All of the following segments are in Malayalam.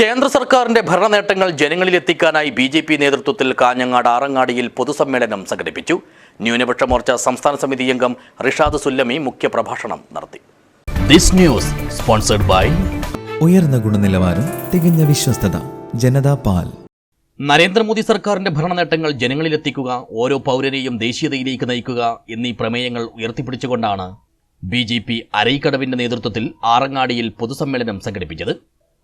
കേന്ദ്ര സർക്കാരിന്റെ ഭരണനേട്ടങ്ങൾ ജനങ്ങളിലെത്തിക്കാനായി ബി ജെ പി നേതൃത്വത്തിൽ കാഞ്ഞങ്ങാട് ആറങ്ങാടിയിൽ പൊതുസമ്മേളനം സംഘടിപ്പിച്ചു. ന്യൂനപക്ഷ മോർച്ച സംസ്ഥാന സമിതി അംഗം റിഷാദ് സുല്ലമി മുഖ്യപ്രഭാഷണം നടത്തി. ദിസ് ന്യൂസ് സ്പോൺസർഡ് ബൈ ഉയർന്ന ഗുണനിലവാരം തികഞ്ഞ വിശ്വസ്തത ജനതാ പാൽ. നരേന്ദ്രമോദി സർക്കാരിന്റെ ഭരണനേട്ടങ്ങൾ ജനങ്ങളിലെത്തിക്കുക ഓരോ പൗരനെയും ദേശീയതയിലേക്ക് നയിക്കുക എന്നീ പ്രമേയങ്ങൾ ഉയർത്തിപ്പിടിച്ചുകൊണ്ടാണ് ബി ജെ പി അരൈക്കടവിന്റെ നേതൃത്വത്തിൽ ആറങ്ങാടിയിൽ പൊതുസമ്മേളനം സംഘടിപ്പിച്ചത്.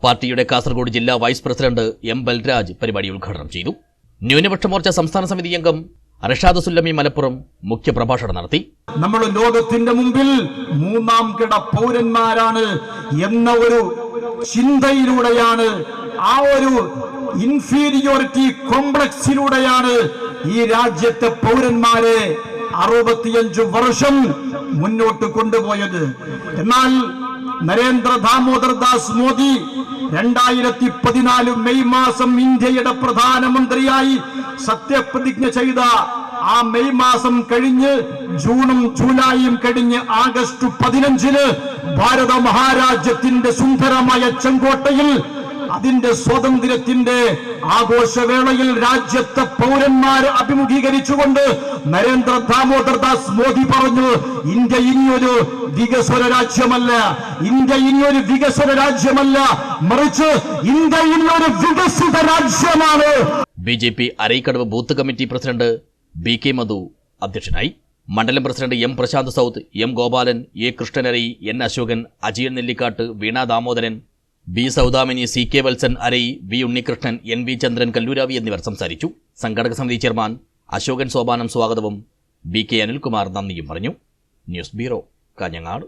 പാർട്ടിയുടെ കാസർഗോഡ് ജില്ലാ വൈസ് പ്രസിഡന്റ് എം ബൽരാജ് പരിപാടി ഉദ്ഘാടനം ചെയ്തു. ന്യൂനപക്ഷ മോർച്ച സംസ്ഥാന സമിതി അംഗം അർഷാദ് സുല്ലമി മലപ്പുറം മുഖ്യ പ്രഭാഷണം നടത്തി. നമ്മൾ ലോകത്തിന്റെ മുമ്പിൽ മൂന്നാം കിട പൗരന്മാരാണ് എന്ന ഒരു ചിന്തയിലൂടെയാണ് ആ ഒരു ഇൻഫീരിയോറിറ്റി കോംപ്ലക്സിലൂടെയാണ് ഈ രാജ്യത്തെ പൗരന്മാരെ അറുപത്തിയഞ്ചു വർഷം മുന്നോട്ട് കൊണ്ടുപോയത്. എന്നാൽ നരേന്ദ്ര ദാമോദർ ദാസ് മോദി രണ്ടായിരത്തി പതിനാല് മെയ് മാസം ഇന്ത്യയുടെ പ്രധാനമന്ത്രിയായി സത്യപ്രതിജ്ഞ ചെയ്ത ആ മെയ് മാസം കഴിഞ്ഞ് ജൂണും ജൂലൈയും കഴിഞ്ഞ് ആഗസ്റ്റ് പതിനഞ്ചിന് ഭാരത മഹാരാജ്യത്തിന്റെ സുന്ദരമായ ചെങ്കോട്ടയിൽ അതിന്റെ സ്വാതന്ത്ര്യത്തിന്റെ ആഘോഷവേളയിൽ രാജ്യത്തെ പൗരന്മാരെ അഭിമുഖീകരിച്ചുകൊണ്ട് നരേന്ദ്ര ദാമോദർ ദാസ് മോദി പറഞ്ഞു ഇന്ത്യ ഇനിയൊരു വികസന രാജ്യമല്ല ഇന്ത്യ ഇനിയൊരു വികസന രാജ്യമല്ല. മറിച്ച് ഇന്ത്യ ഇനിയൊരു വികസിത രാജ്യമാണ്. B J P Araikkadavu booth committee president B K Madhu അധ്യക്ഷനായി. മണ്ഡലം president M Prashanth south M Gopalan A Krishnanari N Ashokan Ajayan Nellikkatt Veena Damodaran B Saudamini C K Valsan Arai V Unnikrishnan N V Chandran Kalluravi എന്നിവർ സംസാരിച്ചു. സംഘടക സമിതി ചെയർമാൻ അശോകൻ സോപാനം സ്വാഗതവും ബി കെ അനിൽകുമാർ നന്ദിയും പറഞ്ഞു. News bureau Kanhangad.